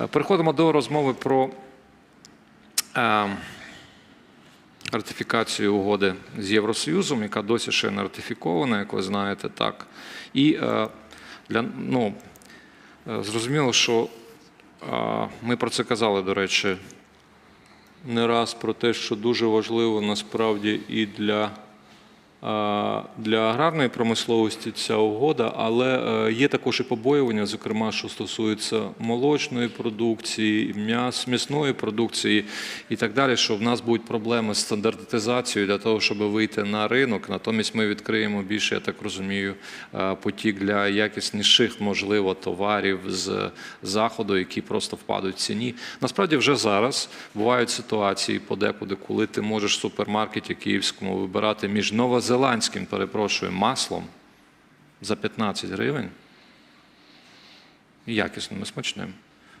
Е, Переходимо до розмови про е, ратифікацію угоди з Євросоюзом, яка досі ще не ратифікована, як ви знаєте, так. І е, для, ну, зрозуміло, що ми про це казали, до речі, не раз про те, що дуже важливо насправді і для, для аграрної промисловості ця угода, але е, є також і побоювання, зокрема, що стосується молочної продукції, м'яс, м'ясної продукції і так далі, що в нас будуть проблеми з стандартизацією для того, щоб вийти на ринок. Натомість ми відкриємо більше, я так розумію, е, потік для якісніших, можливо, товарів з заходу, які просто впадуть в ціні. Насправді, вже зараз бувають ситуації подекуди, коли ти можеш в супермаркеті київському вибирати між новозеландським, перепрошую, маслом за 15 гривень якісним і смачним.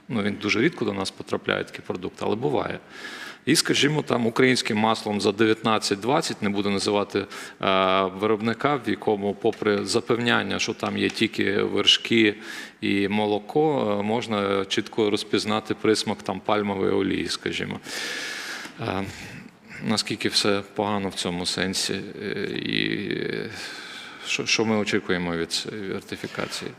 Ну, він дуже рідко до нас потрапляє такий продукт, але буває. І, скажімо, там українським маслом за 19-20, не буду називати е, виробника, в якому, попри запевняння, що там є тільки вершки і молоко, е, можна чітко розпізнати присмак там пальмової олії, скажімо. Е, наскільки все погано в цьому сенсі, е, і е, що, що ми очікуємо від ратифікації?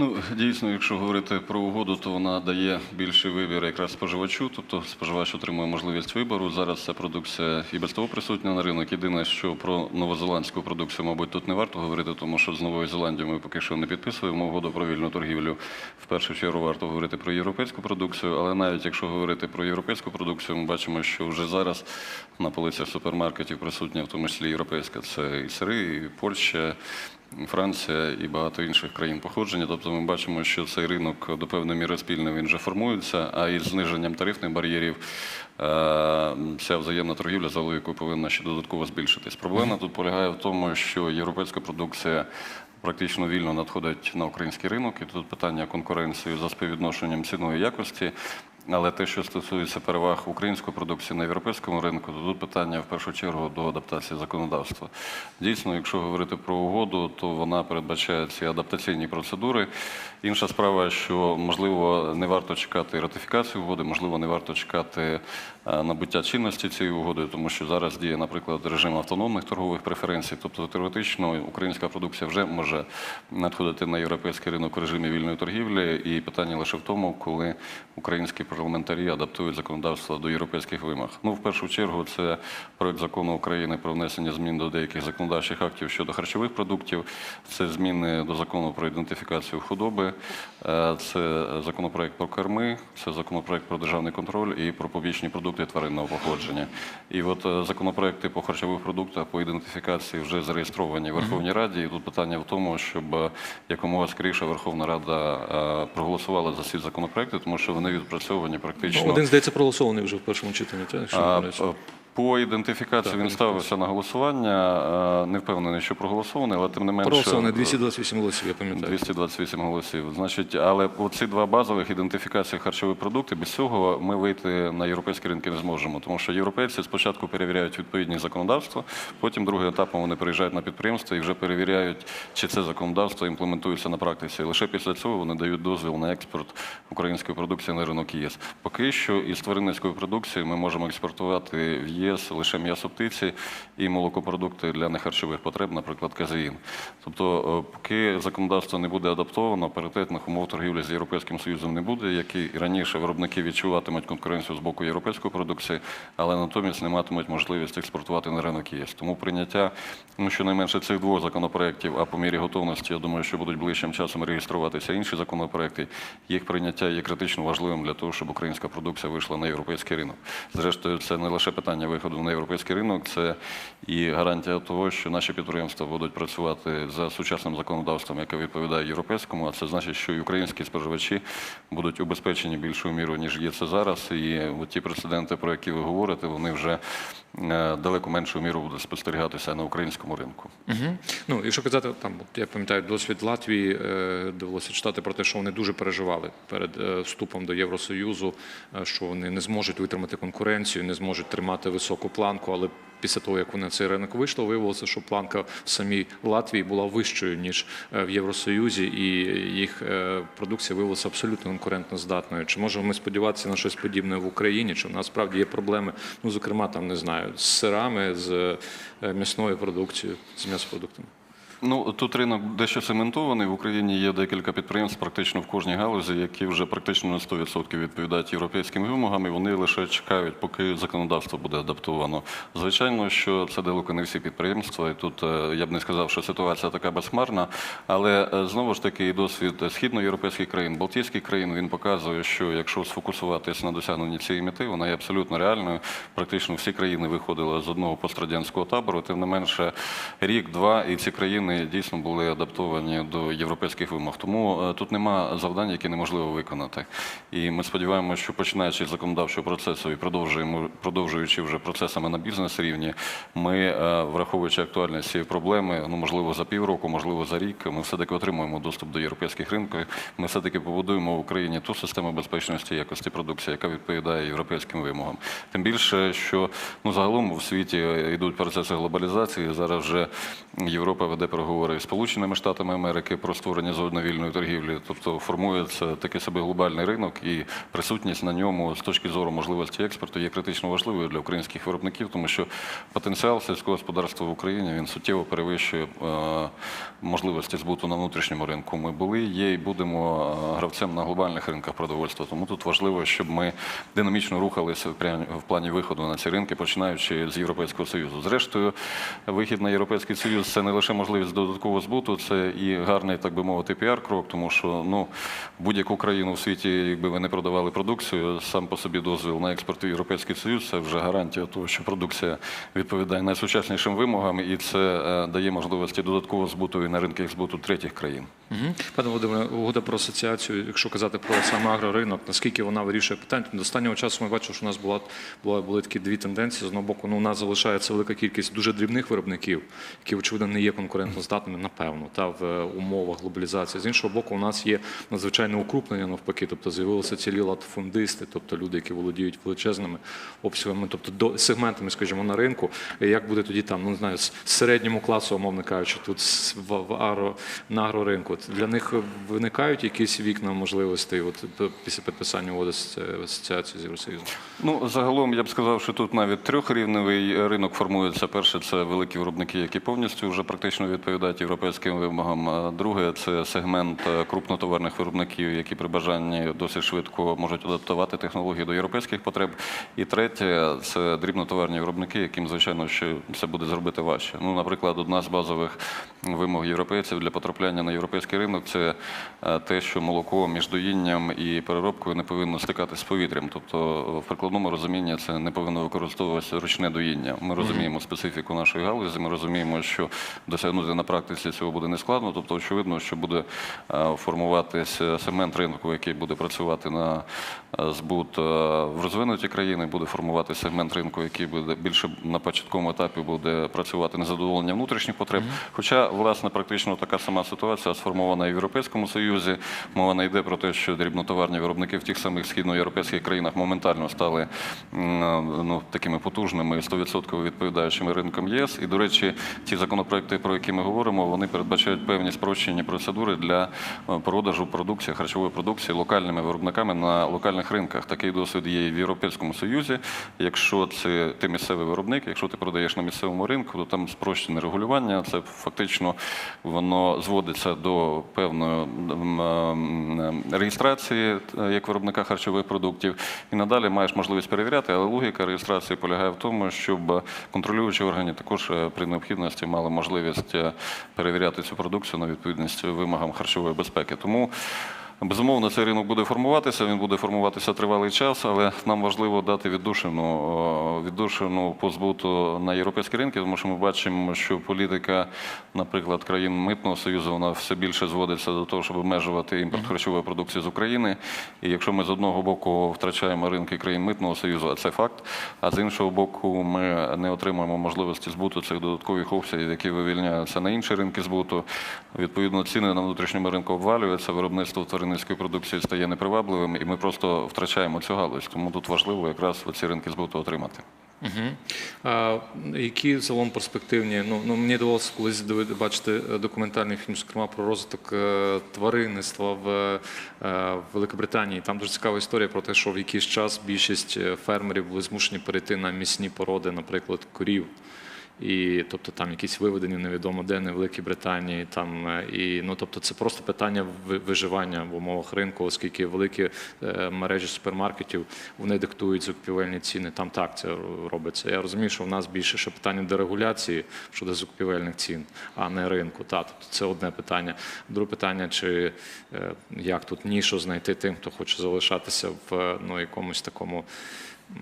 Ну, дійсно, якщо говорити про угоду, то вона дає більший вибір якраз споживачу, тобто споживач отримує можливість вибору. Зараз ця продукція і без того присутня на ринок. Єдине, що про новозеландську продукцію, мабуть, тут не варто говорити, тому що з Новою Зеландією ми поки що не підписуємо угоду про вільну торгівлю. В першу чергу варто говорити про європейську продукцію, але навіть якщо говорити про європейську продукцію, ми бачимо, що вже зараз на полицях супермаркетів присутня, в тому числі європейська, це і сири, і Польща. Франція і багато інших країн походження. Тобто ми бачимо, що цей ринок до певної міри спільно він вже формується, а із зниженням тарифних бар'єрів е, ця взаємна торгівля за логікою повинна ще додатково збільшитись. Проблема тут полягає в тому, що європейська продукція. Практично вільно надходить на український ринок, і тут питання конкуренції за співвідношенням ціної якості. Але те, що стосується переваг української продукції на європейському ринку, то тут питання в першу чергу до адаптації законодавства. Дійсно, якщо говорити про угоду, то вона передбачає ці адаптаційні процедури. Інша справа, що можливо не варто чекати ратифікації угоди, можливо, не варто чекати набуття чинності цієї угоди, тому що зараз діє, наприклад, режим автономних торгових преференцій. Тобто теоретично українська продукція вже може надходити на європейський ринок в режимі вільної торгівлі, і питання лише в тому, коли українські парламентарі адаптують законодавство до європейських вимог. Ну, в першу чергу, це проект закону України про внесення змін до деяких законодавчих актів щодо харчових продуктів, це зміни до закону про ідентифікацію худоби, е, це законопроект про керми, це законопроект про державний контроль і про побічні продукти тваринного походження. І от е, законопроекти по харчових продуктах по ідентифікації вже зареєстровані в Верховній Раді. І тут питання в тому, щоб е, якомога скоріше Верховна Рада е, проголосувала за ці законопроекти, тому що вони відпрацьовані практично. Ну, один, здається, проголосований вже в першому читанні. так, не А, По ідентифікації він ставився на голосування. е, Не впевнений, що проголосований, але тим не менше Проголосований е, 228 голосів, я пам'ятаю. 228 голосів. Значить, але оці два базових ідентифікації харчових продуктів, без цього ми вийти на європейські ринки не зможемо. Тому що європейці спочатку перевіряють відповідні законодавства, потім другим етапом вони приїжджають на підприємство і вже перевіряють, чи це законодавство імплементується на практиці. І лише після цього вони дають дозвіл на експорт української продукції на ринок ЄС. Поки що із тваринницької продукції ми можемо експортувати в ЄС лише м'ясо птиці і молокопродукти для нехарчових потреб, наприклад, казеїн. Тобто, е, поки законодавство не буде адаптовано, паритетних умов торгівлі з Європейським Союзом не буде, які і раніше виробники відчуватимуть конкуренцію з боку європейської продукції, але натомість не матимуть можливість експортувати на ринок ЄС. Тому прийняття ну, щонайменше цих двох законопроєктів, а по мірі готовності, я думаю, що будуть ближчим часом реєструватися інші законопроекти. Їх прийняття є критично важливим для того, щоб українська продукція вийшла на європейський ринок. Зрештою, це не лише питання виходу на європейський ринок, це і гарантія того, що наші підприємства будуть працювати за сучасним законодавством, яке відповідає європейському. А це значить, що і українські споживачі будуть убезпечені більшою мірою, ніж є це зараз. І от ті прецеденти, про які ви говорите, вони вже е, далеко меншою мірою будуть спостерігатися на українському ринку. Угу. Ну, якщо казати, там, я пам'ятаю, досвід Латвії е, довелося читати про те, що вони дуже переживали перед е, вступом до Євросоюзу, що вони не зможуть витримати конкуренцію, не зможуть тримати високу планку, але після того, як вони цей ринок вийшли, виявилося, що планка в самій Латвії була вищою, ніж е, в Євросоюзі, і їх е, продукція виявилася абсолютно конкурентно здатною. Чи можемо ми сподіватися на щось подібне в Україні? Чи в нас справді є проблеми, ну, зокрема, там не знаю, з сирами, з е, м'ясною продукцією, з м'ясопродуктами? Ну тут ринок дещо цементований. В Україні є декілька підприємств, практично в кожній галузі, які вже практично на 100% відповідають європейським вимогам, і вони лише чекають, поки законодавство буде адаптовано. Звичайно, що це далеко не всі підприємства, і тут е, я б не сказав, що ситуація така безхмарна, але е, знову ж таки і досвід східноєвропейських країн, Балтійських країн він показує, що якщо сфокусуватись на досягненні цієї мети, вона є абсолютно реальною. Практично всі країни виходили з одного пострадянського табору. Тим не менше, рік-два, і ці країни дійсно були адаптовані до європейських вимог. Тому е, тут нема завдань, які неможливо виконати. І ми сподіваємося, що починаючи з законодавчого процесу і продовжуючи вже процесами на бізнес рівні, ми, е, враховуючи актуальність цієї проблеми, ну можливо за півроку, можливо за рік, ми все таки отримуємо доступ до європейських ринків. Ми все таки побудуємо в Україні ту систему безпечності якості продукції, яка відповідає європейським вимогам. Тим більше, що ну загалом у світі йдуть процеси глобалізації. Зараз вже Європа веде переговори з Сполученими Штатами Америки про створення зони вільної торгівлі, тобто формується такий собі глобальний ринок, і присутність на ньому з точки зору можливості експорту є критично важливою для українських виробників, тому що потенціал сільського господарства в Україні він суттєво перевищує е, можливості збуту на внутрішньому ринку. Ми були, є і будемо е, гравцем на глобальних ринках продовольства. Тому тут важливо, щоб ми динамічно рухалися в плані виходу на ці ринки, починаючи з Європейського Союзу. Зрештою, вихід на Європейський Союз це не лише можливість додаткового збуту, це і гарний, так би мовити, піар-крок, тому що ну будь-яку країну в світі, якби ви не продавали продукцію, сам по собі дозвіл на експорт в Європейський Союз це вже гарантія того, що продукція відповідає найсучаснішим вимогам, і це е, дає можливості додаткового збуту і на ринках збуту третіх країн. Угу. Пане Володимире, угода про асоціацію, якщо казати про саме агроринок, наскільки вона вирішує питання? До останнього часу ми бачимо, що у нас була, була були такі дві тенденції. З одного боку, ну, у нас залишається велика кількість дуже дрібних виробників, які, очевидно, не є конкурентоздатними, напевно, та в е, умовах глобалізації. З іншого боку, у нас є надзвичайне укрупнення навпаки, тобто з'явилися цілі латфундисти, тобто люди, які володіють величезними обсягами, тобто до сегментами, скажімо, на ринку. Як буде тоді там, ну не знаю, з середньому класу, умовно кажучи, тут в, в агро, на агроринку. Для них виникають якісь вікна можливостей от, після підписання угоди з е, асоціацією з Євросоюзом? Ну, загалом я б сказав, що тут навіть трьохрівневий ринок формується. Перше, це великі виробники, які повністю вже практично відповідають європейським вимогам. Друге, це сегмент е, крупнотоварних виробників, які при бажанні досить швидко можуть адаптувати технології до європейських потреб. І третє, це дрібнотоварні виробники, яким, звичайно, ще це буде зробити важче. Ну, наприклад, одна з базових вимог європейців для потрапляння на європейський ринок це е, те, що молоко між доїнням і переробкою не повинно стикатися з повітрям. Тобто, в прикладному розумінні це не повинно використовуватися ручне доїння. Ми розуміємо специфіку нашої галузі. Ми розуміємо, що досягнути на практиці цього буде нескладно. Тобто, очевидно, що буде е, формуватися сегмент ринку, який буде працювати на е, збут е, в розвинуті країни, буде формувати сегмент ринку, який буде більше на початковому етапі буде працювати на задоволення внутрішніх потреб. Хоча, власне, практично така сама ситуація сформована і в Європейському Союзі. Мова не йде про те, що дрібнотоварні виробники в тих самих східноєвропейських країнах моментально стали ну, такими потужними, 100% відповідаючими ринкам ЄС. І, до речі, ті законопроекти, про які ми говоримо, вони передбачають певні спрощені процедури для е, продажу продукції, харчової продукції локальними виробниками на локальних ринках. Такий досвід є і в Європейському Союзі. Якщо це ти місцевий виробник, якщо ти продаєш на місцевому ринку, то там спрощене регулювання. Це фактично воно зводиться до певної реєстрації е, як виробника харчових продуктів. І надалі маєш можливість перевіряти, але логіка реєстрації полягає в тому, щоб контролюючі органи також е, при необхідності мали можливість перевіряти цю продукцію на відповідність вимогам харчової безпеки. Тому Безумовно, цей ринок буде формуватися, він буде формуватися тривалий час, але нам важливо дати віддушину, віддушину по збуту на європейські ринки, тому що ми бачимо, що політика, наприклад, країн митного союзу, вона все більше зводиться до того, щоб обмежувати імпорт харчової продукції з України. І якщо ми з одного боку втрачаємо ринки країн митного союзу, а це факт, а з іншого боку, ми не отримуємо можливості збуту цих додаткових обсягів, які вивільняються на інші ринки збуту. Відповідно, ціни на внутрішньому ринку обвалюються, виробництво тваринницької продукції стає непривабливим, і ми просто втрачаємо цю галузь. Тому тут важливо якраз ці ринки збуту отримати. Угу. А, які загалом перспективні? Ну, ну мені довелося колись бачити е, документальний фільм, зокрема про розвиток е, тваринництва в, е, Великобританії. Там дуже цікава історія про те, що в якийсь час більшість фермерів були змушені перейти на місні породи, наприклад, корів. І тобто там якісь виведені невідомо де не в Великій Британії. Там е, і ну тобто це просто питання ви- виживання в умовах ринку, оскільки великі е, мережі супермаркетів вони диктують закупівельні ціни. Там так це робиться. Я розумію, що в нас більше ще питання дерегуляції щодо закупівельних цін, а не ринку. Та тобто це одне питання. Друге питання, чи е, як тут нішу знайти тим, хто хоче залишатися в ну якомусь такому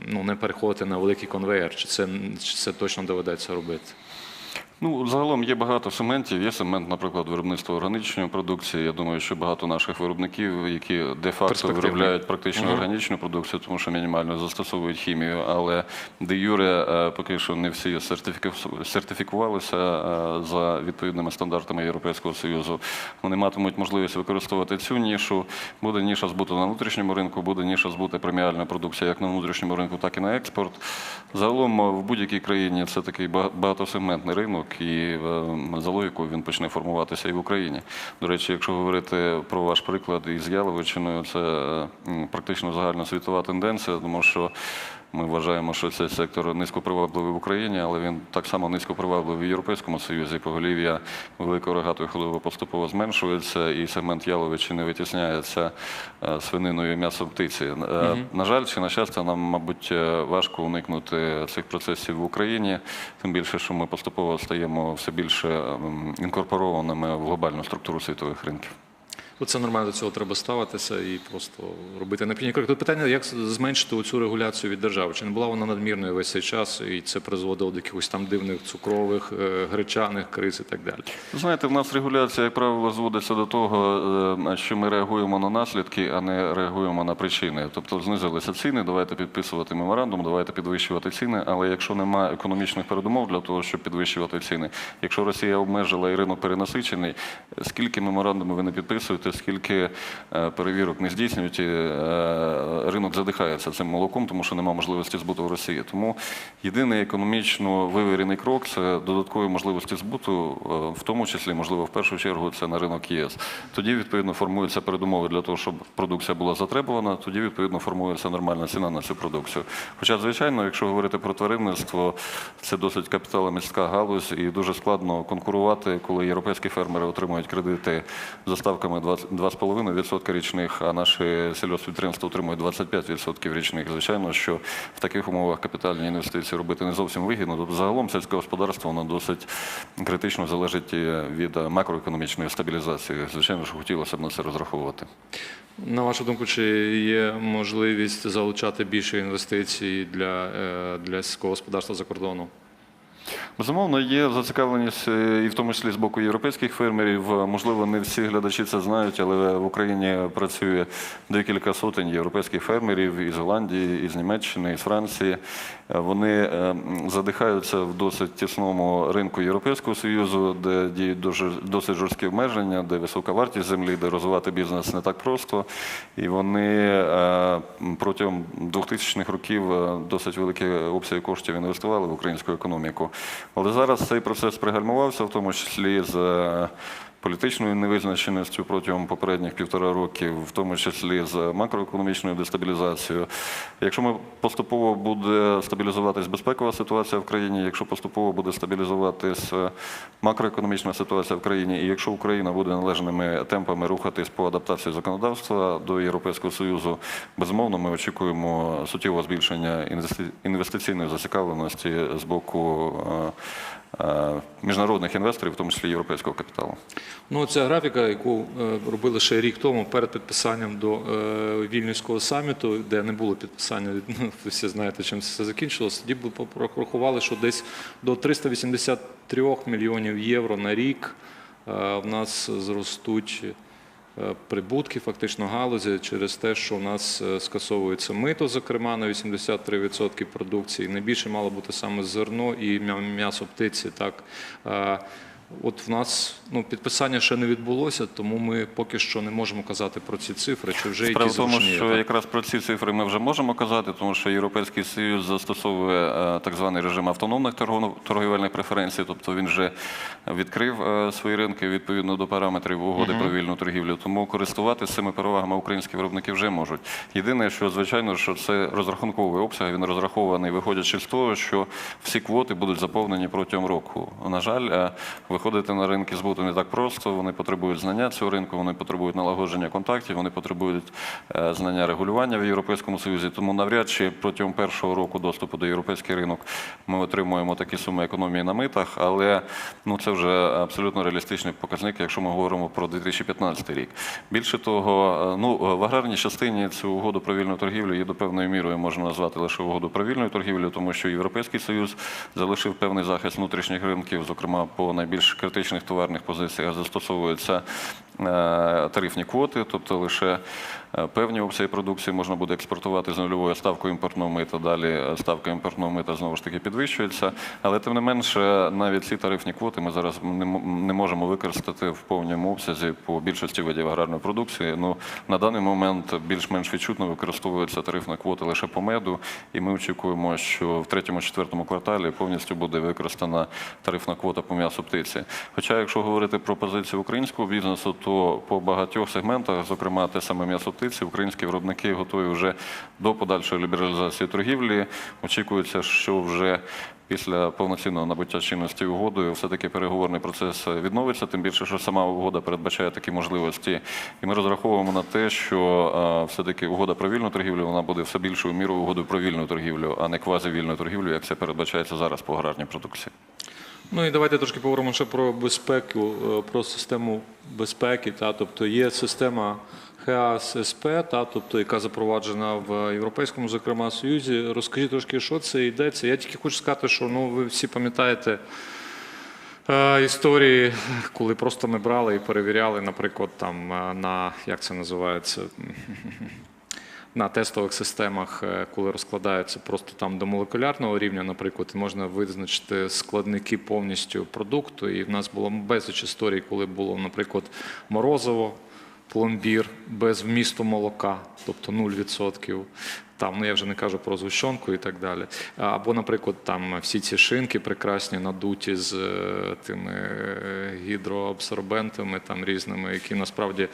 ну не переходити на великий конвейер, чи це чи це точно доведеться робити? Ну, загалом є багато сегментів. Є сегмент, наприклад, виробництва органічної продукції. Я думаю, що багато наших виробників, які де-факто виробляють практично Мгм. органічну продукцію, тому що мінімально застосовують хімію, але де юре е, поки що не всі сертифіку- сертифікувалися е, за відповідними стандартами Європейського Союзу. Вони матимуть можливість використовувати цю нішу. Буде ніша збуту на внутрішньому ринку, буде ніша збути преміальна продукція як на внутрішньому ринку, так і на експорт. Загалом е, в будь-якій країні це такий ба- багатосегментний ринок, і е, за логікою він почне формуватися і в Україні. До речі, якщо говорити про ваш приклад із Яловичиною, це практично загальна загальносвітова тенденція, тому що ми вважаємо, що цей сектор низькопривабливий в Україні, але він так само низькопривабливий в Європейському Союзі. Поголів'я великої рогатої худоби поступово зменшується, і сегмент яловичини витісняється е, свининою і м'ясом птиці. Е, На жаль, чи на щастя, нам, мабуть, е, важко уникнути цих процесів в Україні, тим більше, що ми поступово стаємо все більше ем, інкорпорованими в глобальну структуру світових ринків. Ну, Це нормально до цього треба ставитися і просто робити необхідні кроки. Тут питання, як зменшити цю регуляцію від держави? Чи не була вона надмірною весь цей час, і це призводило до якихось там дивних цукрових, е, гречаних криз і так далі? Знаєте, в нас регуляція, як правило, зводиться до того, е, що ми реагуємо на наслідки, а не реагуємо на причини. Тобто знизилися ціни, давайте підписувати меморандум, давайте підвищувати ціни. Але якщо немає економічних передумов для того, щоб підвищувати ціни, якщо Росія обмежила і ринок перенасичений, скільки меморандумів ви не підписуєте, скільки е, перевірок не здійснюють, і, е, ринок задихається цим молоком, тому що немає можливості збуту в Росії. Тому єдиний економічно вивірений крок це додаткові можливості збуту, е, в тому числі, можливо, в першу чергу, це на ринок ЄС. Тоді відповідно формуються передумови для того, щоб продукція була затребувана. Тоді відповідно формується нормальна ціна на цю продукцію. Хоча, звичайно, якщо говорити про тваринництво, це досить капіталомістка галузь і дуже складно конкурувати, коли європейські фермери отримують кредити за ставками 20 2,5% річних, а наші сільгоспідприємства отримують 25% річних. Звичайно, що в таких умовах капітальні інвестиції робити не зовсім вигідно. Тобто, загалом сільське господарство воно досить критично залежить від макроекономічної стабілізації. Звичайно, що хотілося б на це розраховувати. На вашу думку, чи є можливість залучати більше інвестицій для, е, для сільського господарства за кордоном? Безумовно, є зацікавленість е, і в тому числі з боку європейських фермерів. Е, Можливо, не всі глядачі це знають, але в Україні працює декілька сотень європейських фермерів із Голландії, із Німеччини, із Франції. Е, Вони задихаються в досить тісному ринку Європейського союзу, де діють досить жорсткі обмеження, де висока вартість землі, де розвивати бізнес не так просто. І вони протягом 2000-х років досить великі обсяги коштів інвестували в українську економіку. Але зараз цей процес пригальмувався, в тому числі з е, політичною невизначеністю протягом попередніх півтора років, в тому числі з макроекономічною дестабілізацією. Якщо ми поступово буде стабілізуватись безпекова ситуація в країні, якщо поступово буде стабілізуватись е, макроекономічна ситуація в країні, і якщо Україна буде належними темпами рухатись по адаптації законодавства до Європейського Союзу, безумовно, ми очікуємо суттєвого збільшення інвести- інвестиційної зацікавленості з боку е, міжнародних інвесторів, в тому числі європейського капіталу. Ну, ця графіка, яку е, робили ще рік тому перед підписанням до е, Вільнюського саміту, де не було підписання, ну, ви всі знаєте, чим це все закінчилось. Тоді порахували, що десь до 383 мільйонів євро на рік е, в нас зростуть е, прибутки фактично галузі через те, що у нас е, скасовується мито, зокрема на 83% продукції. Найбільше мало бути саме зерно і м'ясо птиці. Так. От в нас ну, підписання ще не відбулося, тому ми поки що не можемо казати про ці цифри, чи вже Справа в тому, що так? якраз про ці цифри ми вже можемо казати, тому що Європейський Союз застосовує е, так званий режим автономних торгівельних преференцій, тобто він вже відкрив е, свої ринки відповідно до параметрів угоди про вільну торгівлю. Тому користуватися цими перевагами українські виробники вже можуть. Єдине, що звичайно, що це розрахунковий обсяг. Він розрахований, виходячи з того, що всі квоти будуть заповнені протягом року. На жаль, е, виходити на ринки збуту не так просто. Вони потребують знання цього ринку, вони потребують налагодження контактів, вони потребують е, знання регулювання в Європейському Союзі. Тому навряд чи протягом першого року доступу до європейський ринок ми отримуємо такі суми економії на митах, але ну це вже абсолютно реалістичний показник, якщо ми говоримо про 2015 рік. Більше того, е, ну в аграрній частині цю угоду про вільну торгівлю є до певної мірою можна назвати лише угоду про вільну торгівлю, тому що Європейський Союз залишив певний захист внутрішніх ринків, зокрема по найбільш критичних товарних позиціях застосовуються тарифні квоти, тобто лише е, певні обсяги продукції можна буде експортувати з нульовою ставкою імпортного мита. Далі е, ставка імпортного мита знову ж таки підвищується. Але тим не менше, навіть ці тарифні квоти ми зараз не можемо використати в повному обсязі по більшості видів аграрної продукції. Ну на даний момент більш-менш відчутно використовується тарифна квота лише по меду, і ми очікуємо, що в третьому-четвертому кварталі повністю буде використана тарифна квота по м'ясу птиці. Хоча, якщо говорити про позицію українського бізнесу, то по багатьох сегментах, зокрема те саме м'ясо птиці, українські виробники готові вже до подальшої лібералізації торгівлі. Очікується, що вже Після повноцінного набуття чинності угодою все-таки переговорний процес відновиться, тим більше, що сама угода передбачає такі можливості. І ми розраховуємо на те, що все-таки угода про вільну торгівлю вона буде все більшою мірою угодою про вільну торгівлю, а не квазівільну торгівлю, як це передбачається зараз по аграрній продукції. Ну і давайте трошки поговоримо ще про безпеку, е, про систему безпеки. Та, тобто є система ХЕАС СП, та, тобто, яка запроваджена в Європейському, зокрема, Союзі. Розкажіть трошки, що це йдеться. Я тільки хочу сказати, що ну, ви всі пам'ятаєте е, історії, коли просто ми брали і перевіряли, наприклад, там е, на як це називається. На тестових системах, е, коли розкладаються просто там до молекулярного рівня, наприклад, можна визначити складники повністю продукту. І в нас було безліч історій, коли було, наприклад, морозиво, пломбір без вмісту молока, тобто 0%. Там, ну я вже не кажу про згущенку і так далі. Або, наприклад, там всі ці шинки прекрасні надуті з е, тими е, гідроабсорбентами там різними, які насправді е,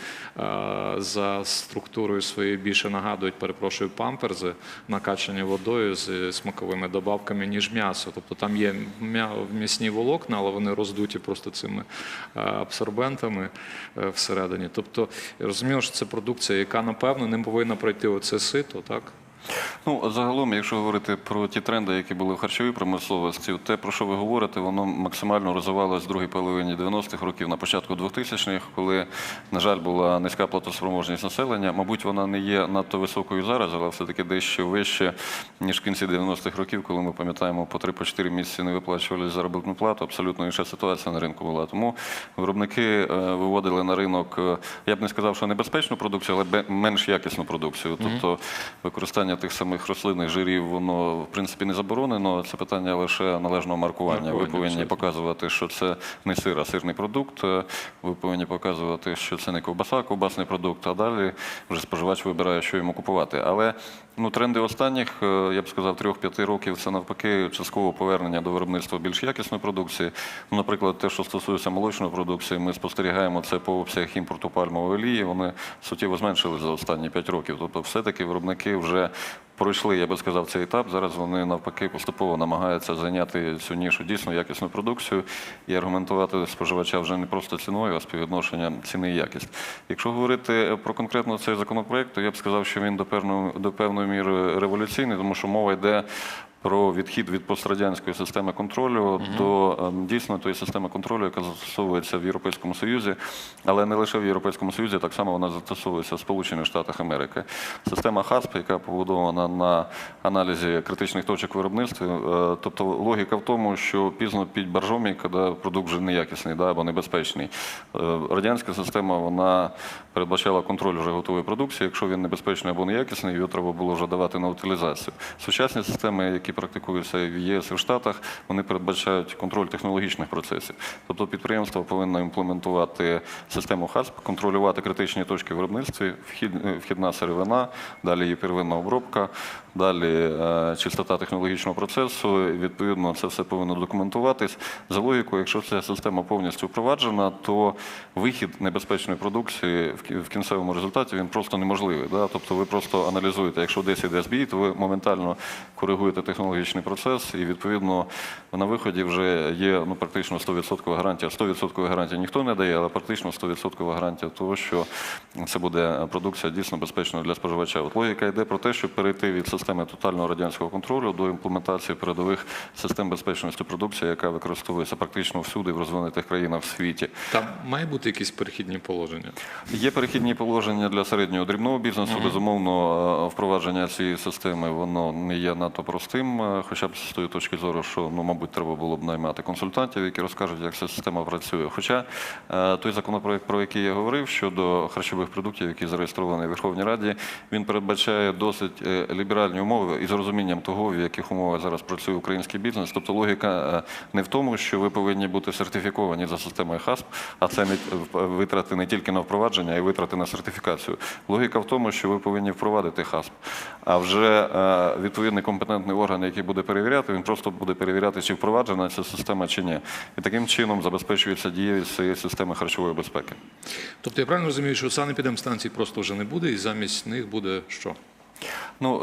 за структурою своєю більше нагадують, перепрошую, памперзи, накачані водою з смаковими добавками, ніж м'ясо. Тобто там є м'ясні волокна, але вони роздуті просто цими абсорбентами всередині. Тобто розумію, що це продукція, яка напевно не повинна пройти оце сито, так? Ну, загалом, якщо говорити про ті тренди, які були в харчовій промисловості, те, про що ви говорите, воно максимально розвивалося в другій половині 90-х років, на початку 2000-х, коли, на жаль, була низька платоспроможність населення. Мабуть, вона не є надто високою зараз, але все-таки дещо вище, ніж в кінці 90-х років, коли ми пам'ятаємо, по 3-4 місяці не виплачували заробітну плату. Абсолютно інша ситуація на ринку була. Тому виробники е, виводили на ринок, е, я б не сказав, що небезпечну продукцію, але менш якісну продукцію. Тобто використання тих самих рослинних жирів, воно в принципі не заборонено. Це питання лише належного маркування. Ви повинні показувати, що це не сир, а сирний продукт. Ви повинні показувати, що це не ковбаса, а ковбасний продукт. А далі вже споживач вибирає, що йому купувати. Але ну тренди останніх, е, я б сказав, трьох-п'яти років це навпаки частково повернення до виробництва більш якісної продукції. Ну, наприклад, те, що стосується молочної продукції, ми спостерігаємо це по обсягах імпорту пальмової олії. Вони суттєво зменшили за останні 5 років. Тобто, все-таки виробники вже пройшли, я би сказав, цей етап. Зараз вони навпаки поступово намагаються зайняти цю нішу дійсно якісну продукцію і аргументувати споживача вже не просто ціною, а співвідношенням ціни і якість. Якщо говорити про конкретно цей законопроект, то я б сказав, що він до певної, до певної міри революційний, тому що мова йде. Про відхід від пострадянської системи контролю до ем, дійсно тої системи контролю, яка застосовується в Європейському Союзі, але не лише в Європейському Союзі, так само вона застосовується в Сполучених Штатах Америки. Система ХАСП, яка побудована на аналізі критичних точок виробництва, е, тобто логіка в тому, що пізно під боржомі, коли продукт вже неякісний да, або небезпечний. Е, Радянська система вона передбачала контроль вже готової продукції. Якщо він небезпечний або неякісний, його треба було вже давати на утилізацію. Сучасні системи, які які практикуються в ЄС і в Штатах, вони передбачають контроль технологічних процесів. Тобто підприємство повинно імплементувати систему ХАСП, контролювати критичні точки виробництва, вхід- вхідна сировина, далі її первинна обробка, далі е, чистота технологічного процесу. Відповідно, це все повинно документуватись. За логікою, якщо ця система повністю впроваджена, то вихід небезпечної продукції в кінцевому результаті він просто неможливий. Да? Тобто ви просто аналізуєте, якщо десь іде збій, то ви моментально коригуєте технологічний процес, і відповідно на виході вже є ну, практично 100% гарантія. 100% гарантія ніхто не дає, але практично 100% гарантія того, що це буде продукція дійсно безпечною для споживача. От логіка йде про те, щоб перейти від системи тотального радянського контролю до імплементації передових систем безпечності продукції, яка використовується практично всюди в розвинутих країнах в світі. Там має бути якісь перехідні положення. Є перехідні положення для середнього дрібного бізнесу. Безумовно, е, впровадження цієї системи воно не є надто простим, е, хоча б з тої точки зору, що ну, мабуть, треба було б наймати консультантів, які розкажуть, як ця система працює. Хоча е, той законопроект, про який я говорив щодо харчових продуктів, який зареєстрований в Верховній Раді, він передбачає досить е, ліберальні умови із розумінням того, в яких умовах зараз працює український бізнес. Тобто логіка е, не в тому, що ви повинні бути сертифіковані за системою ХАСП, а це не витрати не тільки на впровадження, а й витрати на сертифікацію. Логіка в тому, що ви повинні впровадити ХАСП. А вже е, відповідний компетентний орган, який буде перевіряти, він просто буде перевіряти, чи впроваджена ця система чи ні. І таким чином забезпечується дієвість цієї системи харчової безпеки. Тобто я правильно розумію, що санепідемстанцій просто вже не буде, і замість них буде що? Ну,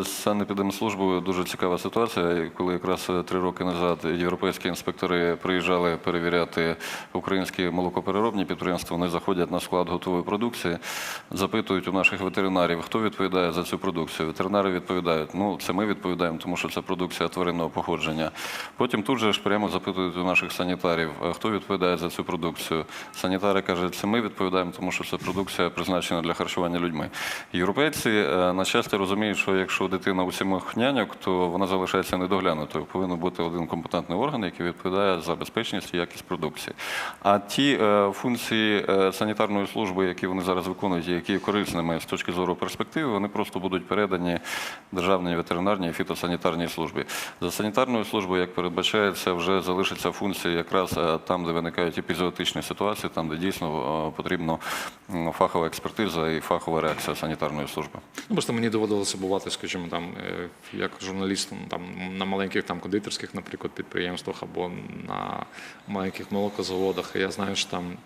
е, з санепідемслужбою дуже цікава ситуація. Коли якраз е, три роки назад європейські інспектори приїжджали перевіряти українські молокопереробні підприємства, вони заходять на склад готової продукції, запитують у наших ветеринарів, хто відповідає за цю продукцію. Ветеринари відповідають, ну це ми відповідаємо, тому що це продукція тваринного походження. Потім тут же ж прямо запитують у наших санітарів, хто відповідає за цю продукцію. Санітари кажуть, це ми відповідаємо, тому що це продукція призначена для харчування людьми. Європейці, е, на щастя, розуміють, що якщо дитина у сімох няньок, то вона залишається недоглянутою. Повинен бути один компетентний орган, який відповідає за безпечність і якість продукції. А ті е, функції е, санітарної служби, які вони зараз виконують, які є корисними з точки зору перспективи, вони просто будуть передані державній ветеринарній і фітосанітарній службі. За санітарною службою, як передбачається, вже залишиться функції якраз е, там, де виникають епізоотичні ситуації, там, де дійсно е, потрібна фахова експертиза і фахова реакція санітарної служби. Мені доводилося бувати, скажімо, там, е, як журналістом там, на маленьких там, кондитерських, наприклад, підприємствах або на маленьких молокозаводах. Я знаю, що там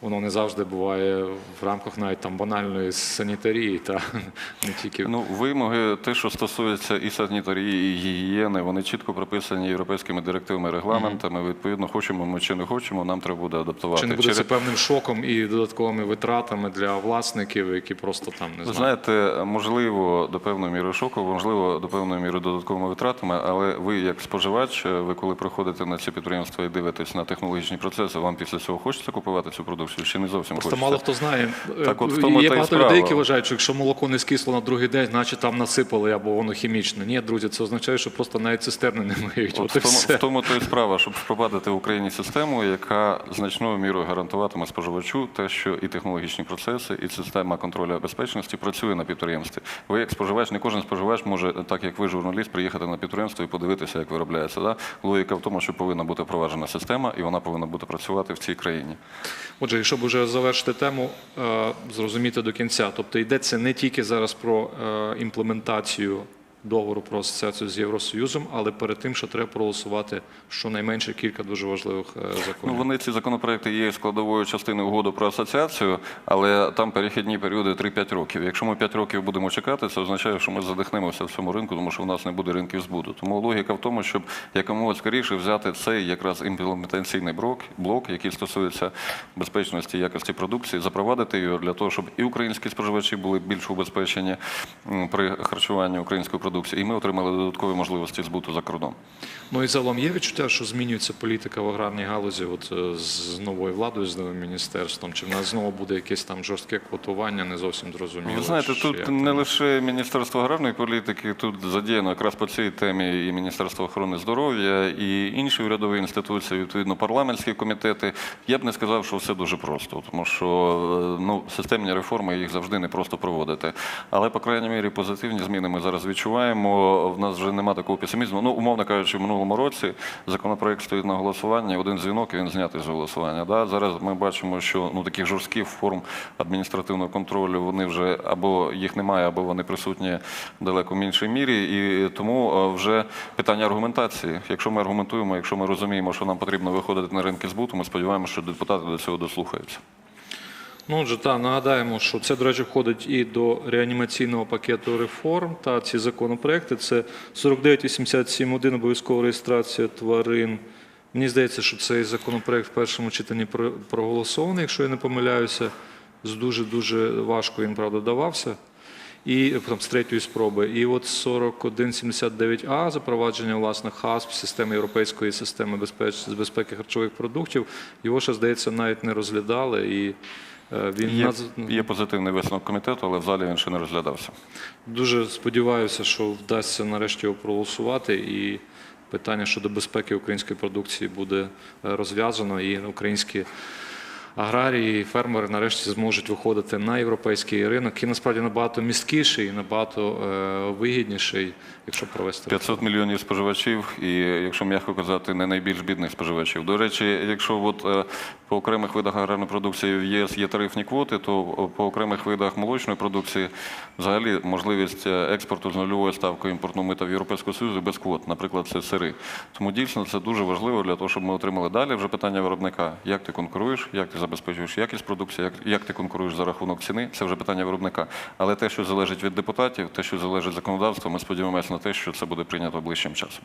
воно не завжди буває в рамках навіть там банальної санітарії, та не тільки Ну, вимоги, те, що стосується і санітарії, і гігієни, вони чітко прописані європейськими директивами, регламентами. Відповідно, хочемо ми чи не хочемо, нам треба буде адаптувати. чи не буде Через- це певним шоком і додатковими витратами для власників, які просто там не Ви знаю. знаєте, можливо, до певної міри шоку, можливо, до певної міри додатковими витратами, але ви, як споживач, ви коли приходите на ці підприємства і дивитесь на технологічні процеси, вам після цього хочеться купувати цю продукцію чи не зовсім Просто хочеться? мало хто знає. Так от в Е, тому Є та багато людей, які вважають, що якщо молоко не скисло на другий день, значить там насипали або воно хімічне. Ні, друзі, це означає, що просто навіть цистерни не миють. От От в тому, все. в тому то і справа, щоб впровадити в Україні систему, яка значною мірою гарантуватиме споживачу те, що і технологічні процеси, і система контролю безпечності працює на підприємстві. Ви як споживач, не кожен споживач може, так як ви журналіст, приїхати на підприємство і подивитися, як виробляється. Да? Логіка в тому, що повинна бути впроваджена система, і вона повинна бути працювати в цій країні. Отже, і щоб вже завершити тему, е, зрозуміти до кінця. Тобто йдеться не тільки зараз про е, імплементацію договору про асоціацію з Євросоюзом, але перед тим, що треба проголосувати щонайменше кілька дуже важливих е, Ну, вони ці законопроекти є складовою частиною угоди про асоціацію, але там перехідні періоди 3-5 років. Якщо ми 5 років будемо чекати, це означає, що ми задихнемося в цьому ринку, тому що в нас не буде ринків збуту. Тому логіка в тому, щоб якомога скоріше взяти цей якраз імплементаційний блок, блок, який стосується безпечності якості продукції, запровадити його для того, щоб і українські споживачі були більш убезпечені при харчуванні української продукції, і ми отримали додаткові можливості збуту за кордон. Ну і загалом є відчуття, що змінюється політика в аграрній галузі от, е, з новою владою, з новим міністерством. Чи в нас знову буде якесь там жорстке квотування, не зовсім зрозуміло. Ви знаєте, чи тут не там? лише Міністерство аграрної політики, тут задіяно якраз по цій темі і Міністерство охорони здоров'я, і інші урядові інституції, відповідно, парламентські комітети. Я б не сказав, що все дуже просто, тому що е, ну, системні реформи їх завжди не просто проводити. Але, по крайній мірі, позитивні зміни ми зараз відчуваємо. Спостерігаємо, в нас вже нема такого песимізму. Ну, умовно кажучи, в минулому році законопроект стоїть на голосуванні, один дзвінок і він знятий з голосування. Да? Зараз ми бачимо, що ну, таких жорстких форм адміністративного контролю вони вже або їх немає, або вони присутні далеко в меншій мірі. І тому е, вже питання аргументації. Якщо ми аргументуємо, якщо ми розуміємо, що нам потрібно виходити на ринки збуту, ми сподіваємося, що депутати до цього дослухаються. Ну, отже, та нагадаємо, що це, до речі, входить і до реанімаційного пакету реформ. Та ці законопроекти це 4987.1 обов'язкова реєстрація тварин. Мені здається, що цей законопроект в першому читанні про- проголосований, якщо я не помиляюся, з дуже дуже важко він правда давався. І там, з третьої спроби. І от 4179А запровадження власне ХАСП, системи європейської системи безпеч... з безпеки харчових продуктів. Його ще здається навіть не розглядали. І він Є, наз- є позитивний висновок комітету, але в залі він ще не розглядався. дуже сподіваюся, що вдасться нарешті його проголосувати. І питання щодо безпеки української продукції буде е, розв'язано, і українські. Аграрії і фермери нарешті зможуть виходити на європейський ринок, який насправді набагато місткіший і набагато е, вигідніший, якщо провести 500 мільйонів споживачів, і якщо м'яко казати, не найбільш бідних споживачів. До речі, якщо от е, по окремих видах аграрної продукції в ЄС є тарифні квоти, то по окремих видах молочної продукції взагалі можливість е, експорту з нульовою ставкою імпортного мита в Європейську Союзу без квот, наприклад, це сири. Тому дійсно це дуже важливо для того, щоб ми отримали далі вже питання виробника. Як ти конкуруєш, як ти забезпечуєш якість продукції, як, як ти конкуруєш за рахунок ціни, це вже питання виробника. Але те, що залежить від депутатів, те, що залежить від законодавства, ми сподіваємося на те, що це буде прийнято ближчим часом.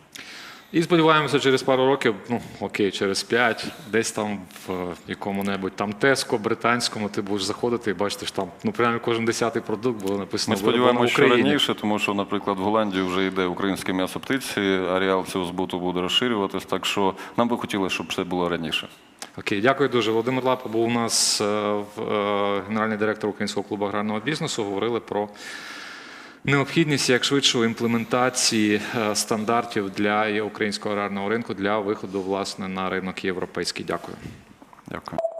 І сподіваємося, через пару років, ну окей, через п'ять, десь там в якому-небудь там Теско, британському, ти будеш заходити і бачити, що там ну прямо кожен десятий продукт було написано Ми сподіваємося, що раніше, тому що, наприклад, в Голландії вже йде українське м'ясо птиці, ареал цього збуту буде розширюватись. Так що нам би хотілося, щоб це було раніше. Окей, дякую дуже. Володимир Лапа був у нас е, в е, генеральний директор Українського клубу аграрного бізнесу. Говорили про необхідність як швидшої імплементації е, стандартів для українського аграрного ринку для виходу власне на ринок європейський. Дякую. Дякую.